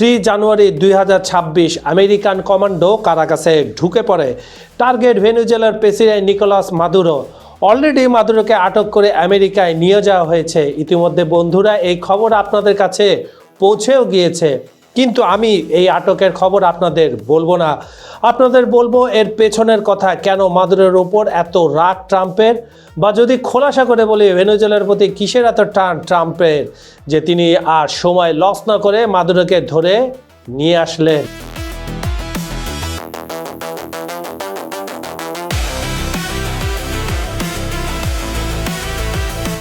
Three জানুয়ারি দুই হাজার ছাব্বিশ আমেরিকান কমান্ডো কারাকাসে ঢুকে পড়ে। টার্গেট ভেনুজেলার প্রেসিডেন্ট নিকোলাস মাদুরো। অলরেডি মাদুরোকে আটক করে আমেরিকায় নিয়ে যাওয়া হয়েছে। ইতিমধ্যে বন্ধুরা এই খবর আপনাদের কাছে পৌঁছেও গিয়েছে। কিন্তু আমি এই আটকের খবর আপনাদের বলব না। আপনাদের বলব এর পেছনের কথা, কেন মাদুরের ওপর এত রাগ ট্রাম্পের? বা যদি খোলাসা করে বলি, ভেনেজুয়েলার প্রতি কিসের এত টান ট্রাম্পের? যে তিনি আর সময় লস না করে মাদুরকে ধরে নিয়ে আসলেন।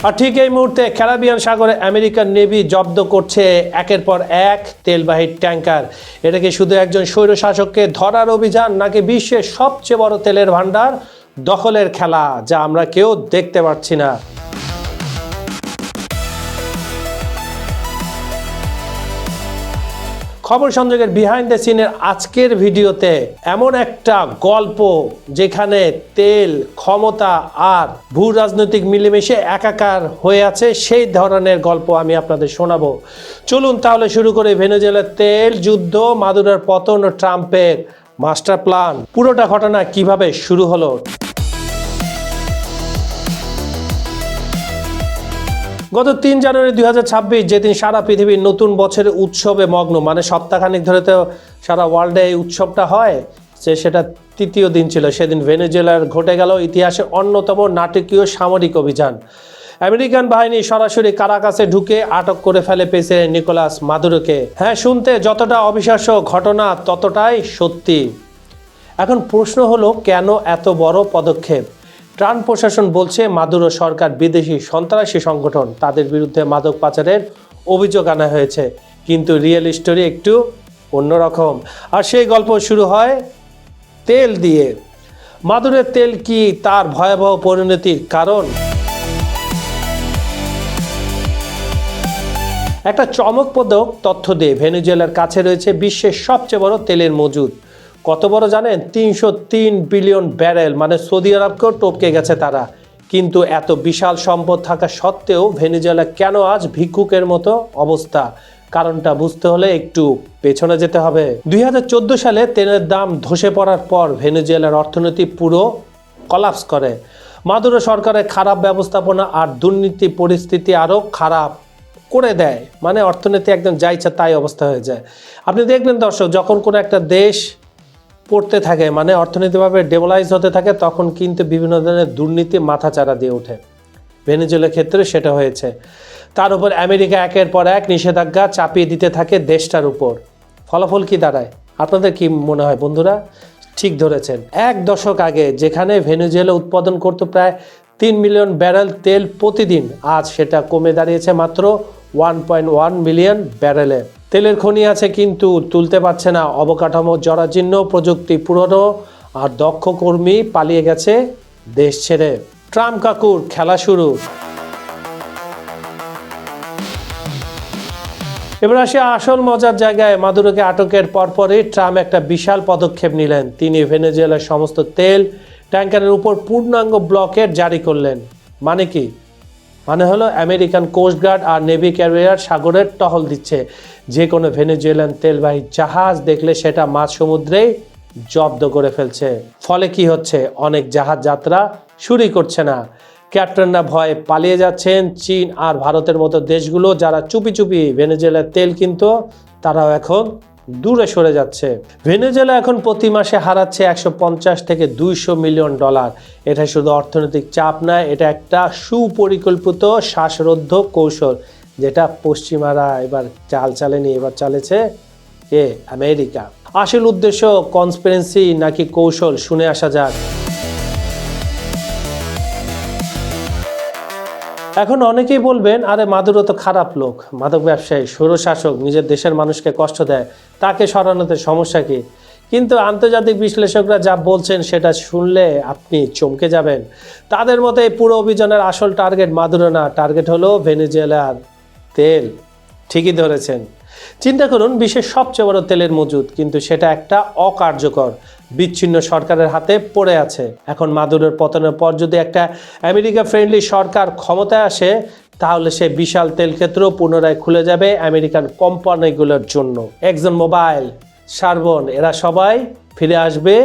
আর ঠিক এই মুহূর্তে ক্যারাবিয়ান সাগরে আমেরিকান নেভি জব্দ করছে একের পর এক তেলবাহী ট্যাঙ্কার। এটা কি শুধু একজন স্বৈরশাসককে ধরার অভিযান নাকি বিশ্বের সবচেয়ে বড় তেলের ভান্ডার দখলের খেলা যা আমরা কেউ দেখতে পাচ্ছি না। খবর সংযোগের বিহাইন্ড দ্য সিনের আজকের ভিডিওতে এমন একটা গল্প যেখানে তেল, ক্ষমতা আর ভূ রাজনৈতিক মিলেমিশে একাকার হয়ে আছে, সেই ধরনের গল্প আমি আপনাদের শোনাবো। চলুন তাহলে শুরু করে ভেনেজুয়েলার তেল যুদ্ধ, মাদুরের পতন ও ট্রাম্পের মাস্টার প্ল্যান। পুরোটা ঘটনা কীভাবে শুরু হলো? গত তিন জানুয়ারি দুই হাজার ছাব্বিশ যেদিন সারা পৃথিবীর নতুন বছরের উৎসবে মগ্ন মানে সপ্তাহখানিক ধরে তো সারা ওয়ার্ল্ডে এই উৎসবটা হয় যে সেটা তৃতীয় দিন ছিল। সেদিন ভেনেজুয়েলার ঘটে গেল ইতিহাসে অন্যতম নাটকীয় সামরিক অভিযান। আমেরিকান বাহিনী সরাসরি কারাকাসে ঢুকে আটক করে ফেলে প্রেসিডেন্ট নিকোলাস মাদুরোকে। হ্যাঁ শুনতে যতটা অবিশ্বাস্য ঘটনা, ততটাই সত্যি। এখন প্রশ্ন হলো, কেন এত বড় পদক্ষেপ? ট্রাম্প প্রশাসন বলছে মাদুরো সরকার বিদেশি সন্ত্রাসী সংগঠন। তাদের বিরুদ্ধে মাদক পাচারের অভিযোগ আনা হয়েছে। কিন্তু রিয়েল স্টোরি একটু অন্যরকম। আর সেই গল্প শুরু হয় তেল দিয়ে। মাদুরের তেল কি তার ভয়াবহ পরিণতির কারণ? একটা চমকপ্রদক তথ্য দিয়ে ভেনেজুয়েলার কাছে রয়েছে বিশ্বের সবচেয়ে বড় তেলের মজুদ। কত বড় জানেন? তিনশো তিন বিলিয়ন ব্যারেল। মানে সৌদি আরবকেও টপকে গেছে তারা। কিন্তু এত বিশাল সম্পদ থাকা সত্ত্বেও ভেনিজুয়েলা কেন আজ ভিক্ষুকের মতো অবস্থা? কারণটা বুঝতে হলে একটু পেছনে যেতে হবে। দু হাজার চোদ্দ সালে তেলের দাম ধসে পড়ার পর ভেনেজুয়েলার অর্থনীতি পুরো কলাপস করে। মাদুরো সরকারের খারাপ ব্যবস্থাপনা আর দুর্নীতি পরিস্থিতি আরও খারাপ করে দেয়। মানে অর্থনীতি একদম যা ইচ্ছা তাই অবস্থা হয়ে যায়। আপনি দেখবেন দর্শক, যখন কোনো একটা দেশ পড়তে থাকে মানে অর্থনৈতিকভাবে ডেভেলাইজ হতে থাকে, তখন কিন্তু বিভিন্ন ধরনের দুর্নীতি মাথাচাড়া দিয়ে ওঠে। ভেনেজুয়েলার ক্ষেত্রে সেটা হয়েছে। তার উপর আমেরিকা একের পর এক নিষেধাজ্ঞা চাপিয়ে দিতে থাকে দেশটার উপর। ফলাফল কি দাঁড়ায়? আপনাদের কি মনে হয় বন্ধুরা? ঠিক ধরেছেন। এক দশক আগে যেখানে ভেনেজুয়েলা উৎপাদন করতো প্রায় তিন মিলিয়ন ব্যারেল তেল প্রতিদিন, আজ সেটা কমে দাঁড়িয়েছে মাত্র ওয়ান পয়েন্ট ওয়ান মিলিয়ন ব্যারেলে তেলের খনি আছে কিন্তু তুলতে পারছে না। অবকাঠামো জরাজীর্ণ, প্রযুক্তি পুরনো, আর দক্ষ কর্মী পালিয়ে গেছে দেশ ছেড়ে। ট্রাম্প কাকুর খেলা শুরু। এবার আসে আসল মজার জায়গায়। মাদুরোকে আটকের পরপরই ট্রাম্প একটা বিশাল পদক্ষেপ নিলেন। তিনি ভেনেজুয়েলার সমস্ত তেল ট্যাঙ্কারের উপর পূর্ণাঙ্গ ব্লকেট জারি করলেন। মানে কি? মানে হলো আমেরিকান কোস্টগার্ড আর নেভি ক্যারিয়ার সাগরের টহল দিচ্ছে। যে কোনো ভেনেজুয়েলান তেলবাহী জাহাজ দেখলে সেটা মাঝ সমুদ্রেই জব্দ করে ফেলছে। ফলে কি হচ্ছে? অনেক জাহাজ যাত্রা শুরুই করছে না। ক্যাপ্টেনরা ভয়ে পালিয়ে যাচ্ছেন চীন আর ভারতের মতো দেশগুলো যারা চুপি চুপি ভেনেজুয়েলার তেল কিন্তু, তারাও এখন দূরে সরে যাচ্ছে। ভেনেজুয়েলা এখন প্রতি মাসে হারাচ্ছে একশো পঞ্চাশ থেকে দুইশো মিলিয়ন ডলার। এটা শুধু অর্থনৈতিক চাপ নয়, এটা একটা সুপরিকল্পিত শ্বাসরোধ কৌশল, যেটা পশ্চিমারা এবার চাল চালেনি, এবার চালেছে এ আমেরিকা। আসল উদ্দেশ্য কনসপিরেন্সি নাকি কৌশল? শুনে আসা যাক। এখন অনেকেই বলবেন, আরে মাদুরো তো খারাপ লোক। মাদক ব্যবসায়ী স্বৈরশাসক নিজের দেশের মানুষকে কষ্ট দেয়। তাকে সরানোতে সমস্যা কী? কিন্তু আন্তর্জাতিক বিশ্লেষকরা যা বলছেন, সেটা শুনলে আপনি চমকে যাবেন। তাদের মতে এই পুরো অভিযানের আসল টার্গেট মাদুরো না। টার্গেট হলো ভেনেজুয়েলার তেল। ঠিকই ধরেছেন। চিন্তা করুন, বিশ্বের সবচেয়ে বড় তেলের মজুদ, কিন্তু সেটা একটা অকার্যকর বিচ্ছিন্ন সরকারের হাতে পড়ে আছে। এখন মাদুরের পতনের পর যদি একটা আমেরিকা ফ্রেন্ডলি সরকার ক্ষমতায় আসে, তাহলে সে বিশাল তেল ক্ষেত্র পুনরায় খুলে যাবে আমেরিকান কোম্পানিগুলোর জন্য। একজন মোবাইল সার্বন এরা সবাই ফিরে আসবে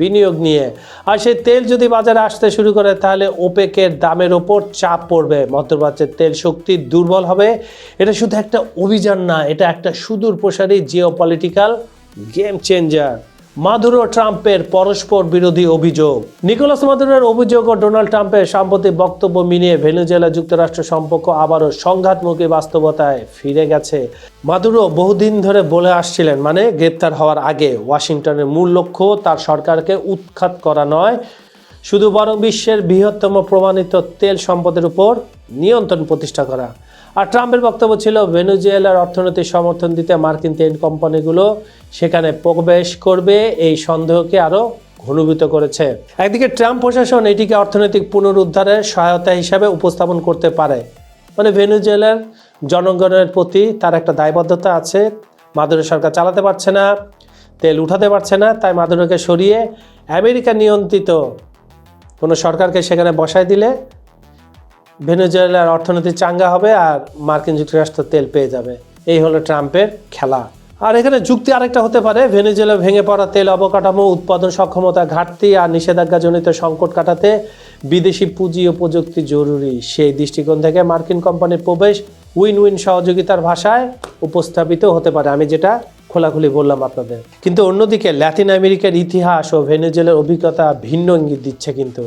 বিনিয়োগ নিয়ে। আর সেই তেল যদি বাজারে আসতে শুরু করে, তাহলে ওপেকের দামের ওপর চাপ পড়বে। মধ্যপ্রাচ্যের তেল শক্তি দুর্বল হবে। এটা শুধু একটা অভিযান না, এটা একটা সুদূর প্রসারী geo political game changer Maduro ট্রাম্পের পরস্পর বিরোধী অভিযোগ। নিকোলাস মাদুরোর অভিযোগ ও ডোনাল্ড ট্রাম্পের সাম্প্রতিক বক্তব্য মিলিয়ে ভেনেজুয়েলা যুক্তরাষ্ট্র সম্পর্ক আবারও সংঘাতমুখী বাস্তবতায় ফিরে গেছে। মাদুরো বহুদিন ধরে বলে আসছিলেন মানে গ্রেপ্তার হওয়ার আগে। ওয়াশিংটনের মূল লক্ষ্য তার সরকারকে উৎখাত করা নয়। শুধু বরং বিশ্বের বৃহত্তম প্রমাণিত তেল সম্পদের উপর নিয়ন্ত্রণ প্রতিষ্ঠা করা। আর ট্রাম্পের বক্তব্য ছিল, ভেনেজুয়েলার অর্থনৈতিক সমর্থন দিতে মার্কিন তেল কোম্পানিগুলো সেখানে প্রবেশ করবে। এই সন্দেহকে আরও ঘনীভূত করেছে। একদিকে ট্রাম্প প্রশাসন এটিকে অর্থনৈতিক পুনরুদ্ধারের সহায়তা হিসাবে উপস্থাপন করতে পারে। মানে ভেনেজুয়েলার জনগণের প্রতি তার একটা দায়বদ্ধতা আছে। মাদুরো সরকার চালাতে পারছে না, তেল উঠাতে পারছে না, তাই মাদুরোকে সরিয়ে আমেরিকা নিয়ন্ত্রিত কোনো সরকারকে সেখানে বসায় দিলে ভেনেজুয়েলার অর্থনীতি চাঙ্গা হবে আর মার্কিন যুক্তরাষ্ট্র তেল পেয়ে যাবে। এই হলো ট্রাম্পের খেলা। আর এখানে যুক্তি আরেকটা হতে পারে। ভেনেজুয়েলা ভেঙে পড়া তেল অবকাঠামো, উৎপাদন সক্ষমতা ঘাটতি আর নিষেধাজ্ঞাজনিত সংকট কাটাতে বিদেশি পুঁজি ও প্রযুক্তি জরুরি। সেই দৃষ্টিকোণ থেকে মার্কিন কোম্পানির প্রবেশ উইন উইন সহযোগিতার ভাষায় উপস্থাপিত হতে পারে। আমি যেটা খোলাখুলি বললাম আপনাদের। কিন্তু অন্যদিকে ল্যাটিন আমেরিকার ইতিহাস ও ভেনেজুয়েলার অভিজ্ঞতা ভিন্ন ইঙ্গিত দিচ্ছে কিন্তু।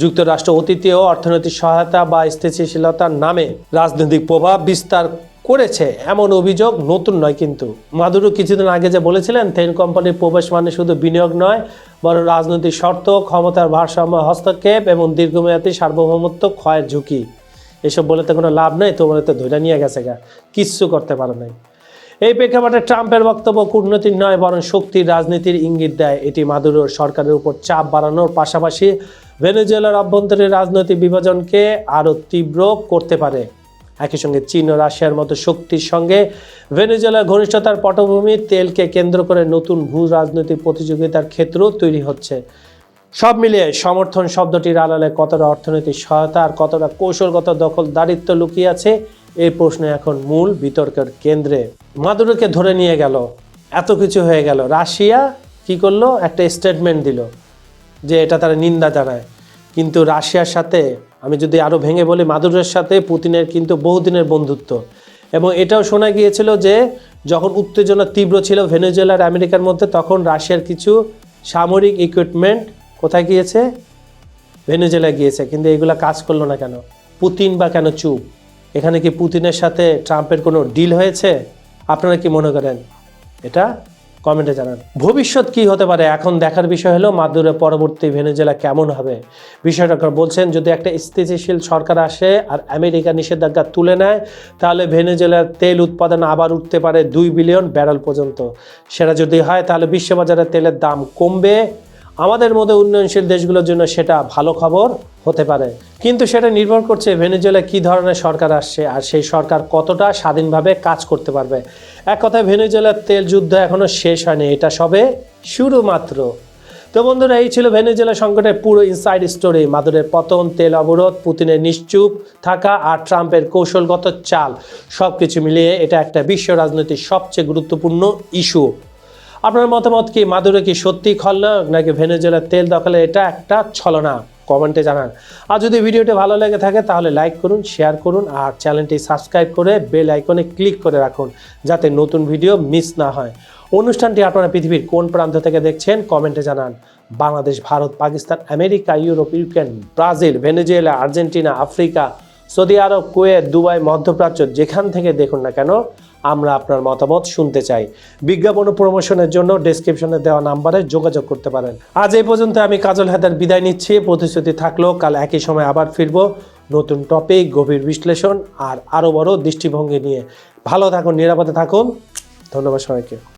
যুক্তরাষ্ট্র অতীতেও অর্থনৈতিক সহায়তা বা স্থিতিশীলতার নামে রাজনৈতিক প্রভাব বিস্তার করেছে এমন অভিযোগ নতুন নয় কিন্তু। মাদুরো কিছুদিন আগে যে বলেছিলেন তেল কোম্পানির প্রবেশ মানে শুধু বিনিয়োগ নয়, বরং রাজনৈতিক শর্ত, ক্ষমতার ভারসাম্য, হস্তক্ষেপ এবং দীর্ঘমেয়াদী সার্বভৌমত্ব ক্ষয়ের ঝুঁকি। এসব বলে তো কোনো লাভ নেই তোমার তো ধরে নিয়ে গেছে গা। কিচ্ছু করতে পারো নাই। এই প্রেক্ষাপটে ট্রাম্পের বক্তব্য কূটনৈতিক নয়, বরং শক্তির রাজনীতির ইঙ্গিত দেয়। এটি মাদুরোর সরকারের উপর চাপ বাড়ানোর পাশাপাশি ভেনেজুয়েলার অভ্যন্তরীণ রাজনৈতিক বিভাজনকে আরও তীব্র করতে পারে। একই সঙ্গে চীন ও রাশিয়ার মতো শক্তির সঙ্গে ভেনেজুয়েলার ঘনিষ্ঠতার পটভূমি তেলকে কেন্দ্র করে নতুন ভূ রাজনৈতিক প্রতিযোগিতার ক্ষেত্র তৈরি হচ্ছে। সব মিলিয়ে সমর্থন শব্দটির আড়ালে কতটা অর্থনৈতিক সহায়তা আর কতটা কৌশলগত দখল দারিত্ব লুকিয়ে আছে এই প্রশ্ন এখন মূল বিতর্কের কেন্দ্রে মাদুরোকে ধরে নিয়ে গেল। এত কিছু হয়ে গেল। রাশিয়া কি করল? একটা স্টেটমেন্ট দিল যে এটা তারা নিন্দা জানায়। কিন্তু রাশিয়ার সাথে, আমি যদি আরও ভেঙে বলি, মাদুরের সাথে পুতিনের কিন্তু বহুদিনের বন্ধুত্ব। এবং এটাও শোনা গিয়েছিল যে, যখন উত্তেজনা তীব্র ছিল ভেনেজুয়েলা আর আমেরিকার মধ্যে, তখন রাশিয়ার কিছু সামরিক ইকুইপমেন্ট কোথায় গিয়েছে? ভেনেজুয়েলা গিয়েছে। কিন্তু এগুলা কাজ করল না কেন? পুতিন বা কেন চুপ? এখানে কি পুতিনের সাথে ট্রাম্পের কোনো ডিল হয়েছে? আপনারা কি মনে করেন? এটা কমেন্টে জানান। ভবিষ্যৎ কি হতে পারে? এখন দেখার বিষয় হলো মাদুরের পরবর্তী ভেনেজুয়েলা কেমন হবে? বিষয়টা বলছেন, যদি একটা স্থিতিশীল সরকার আসে আর আমেরিকা নিষেধাজ্ঞা তুলে নেয়, তাহলে ভেনেজুয়েলার তেল উৎপাদন আবার উঠতে পারে দুই বিলিয়ন ব্যারেল পর্যন্ত। সেটা যদি হয়, তাহলে বিশ্ববাজারে তেলের দাম কমবে। আমাদের মধ্যে উন্নয়নশীল দেশগুলোর জন্য সেটা ভালো খবর হতে পারে। কিন্তু সেটা নির্ভর করছে ভেনেজুয়েলা কী ধরনের সরকার আসছে আর সেই সরকার কতটা স্বাধীনভাবে কাজ করতে পারবে। এক কথায় ভেনেজুয়েলার তেল যুদ্ধ এখনও শেষ হয়নি, এটা সবে শুরু মাত্র তো বন্ধুরা, এই ছিল ভেনেজুয়েলা সংকটের পুরো ইনসাইড স্টোরি মাদুরের পতন, তেল অবরোধ, পুতিনের নিশ্চুপ থাকা আর ট্রাম্পের কৌশলগত চাল। সব কিছু মিলিয়ে এটা একটা বিশ্ব রাজনীতির সবচেয়ে গুরুত্বপূর্ণ ইস্যু আপনার মতামত কি? মাদুরে কি সত্যি খলনায়ক নাকি ভেনেজুয়েলার তেল দখলে এটা একটা ছলনা? কমেন্টে জানান। আর যদি ভিডিওটি ভালো লেগে থাকে তাহলে লাইক করুন, শেয়ার করুন আর চ্যানেলটি সাবস্ক্রাইব করে বেল আইকনে ক্লিক করে রাখুন যাতে নতুন ভিডিও মিস না হয়। অনুষ্ঠানটি আপনারা পৃথিবীর কোন প্রান্ত থেকে দেখছেন কমেন্টে জানান। Bangladesh, Bharat, Pakistan, America, Europe, Ukraine, Brazil, Venezuela, Argentina, Africa, Saudi Arab, Kuwait, Dubai, মধ্যপ্রাচ্য যেখান থেকে দেখুন না কেন আমরা আপনার মতামত শুনতে চাই। বিজ্ঞাপন ও প্রমোশনের জন্য ডেসক্রিপশনে দেওয়া নাম্বারে যোগাযোগ করতে পারেন। আজ এই পর্যন্ত আমি কাজল হায়দার বিদায় নিচ্ছি। প্রতিশ্রুতি থাকলেও কাল একই সময় আবার ফিরব। নতুন টপিক গভীর বিশ্লেষণ আর আরও বড় দৃষ্টিভঙ্গি নিয়ে। ভালো থাকুন, নিরাপদে থাকুন। ধন্যবাদ সবাইকে।